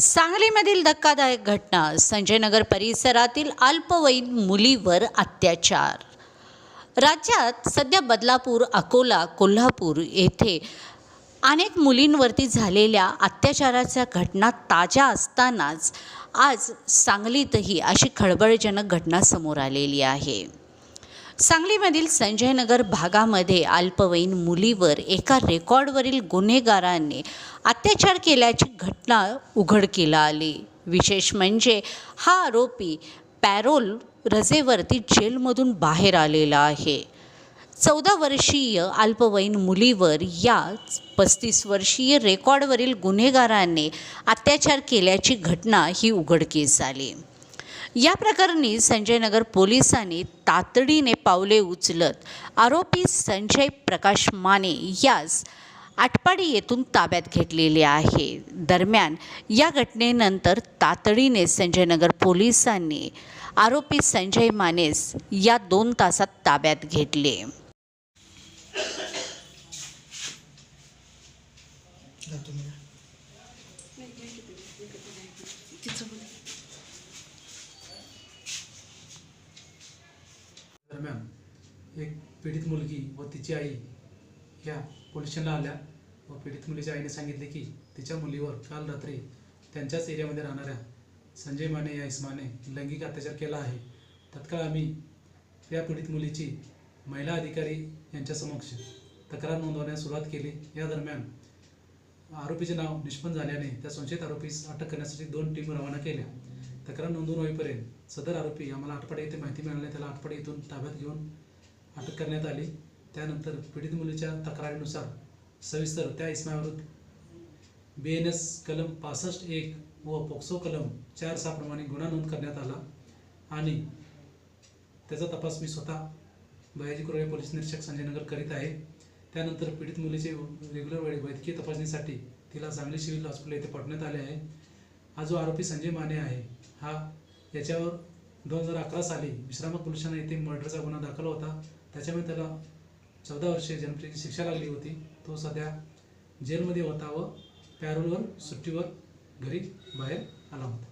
सांगलीमधील धक्कादायक घटना संजयनगर परिसरातील अल्पवयीन मुलीवर अत्याचार. राज्यात सध्या बदलापूर अकोला कोल्हापूर येथे अनेक मुलींवरती झालेल्या अत्याचाराच्या घटना ताज्या असतानाच आज सांगलीतही अशी खळबळजनक घटना समोर आलेली आहे. सांगलीमधील संजयनगर भागामध्ये अल्पवयीन मुलीवर एका रेकॉर्डवरील गुन्हेगारांनी अत्याचार केल्याची घटना उघडकीला आली. विशेष म्हणजे हा आरोपी पॅरोल रजेवरती जेलमधून बाहेर आलेला आहे. चौदा वर्षीय अल्पवयीन मुलीवर या पस्तीस वर्षीय रेकॉर्डवरील गुन्हेगारांनी अत्याचार केल्याची घटना ही उघडकीस आली. या प्रकरणी संजयनगर पोलिसांनी तातडीने पावले उचलत आरोपी संजय प्रकाश माने यास आटपाडी येथून ताब्यात घेतलेले आहे. दरम्यान या घटनेनंतर तातडीने संजयनगर पोलिसांनी आरोपी संजय मानेस या दोन तासात ताब्यात घेतले. जातो मी दरम्यान एक पीडित मुलगी व तिची आई ह्या पोलीस स्टेशनला आल्या व पीडित मुलीच्या आईने सांगितले की तिच्या मुलीवर काल रात्री त्यांच्याच एरियामध्ये राहणाऱ्या संजय माने या इस्माने लैंगिक अत्याचार केला आहे. तत्काळ आम्ही या पीडित मुलीची महिला अधिकारी यांच्या समक्ष तक्रार नोंदवण्यास सुरुवात केली. या दरम्यान आरोपीचे नाव निष्पन्न झाल्याने त्या संशयित आरोपीस अटक करण्यासाठी दोन टीम रवाना केल्या. तक्रार नोंदवून होईपर्यंत सदर आरोपी आम्हाला आटपाडी येथे माहिती मिळाल्याने त्याला आटपाडी येथून ताब्यात घेऊन अटक करण्यात आली. त्यानंतर पीडित मुलीच्या तक्रारीनुसार सविस्तर त्या इस्माविरुद्ध बी एन एस कलम पासष्ट एक व पोक्सो कलम चार सहाप्रमाणे गुन्हा नोंद करण्यात आला आणि त्याचा तपास मी स्वतः बयाजी कुरळे पोलीस निरीक्षक संजयनगर करीत आहे. त्यानंतर पीडित मुलीचे रेग्युलर वेळी वैद्यकीय तपासणीसाठी तिला सांगली सिव्हिल हॉस्पिटल येथे पाठवण्यात आले आहे. हा जो आरोपी संजय माने आहे हा याच्यावर दोन हजार अकरा साली विश्रामक पोलिसांना येथे मर्डरचा गुन्हा दाखल होता. त्याच्यामुळे त्याला चौदा वर्षे जन्मठेची शिक्षा लागली होती तो सध्या जेलमध्ये होता व पॅरोलवर सुट्टीवर घरी बाहेर आला होता.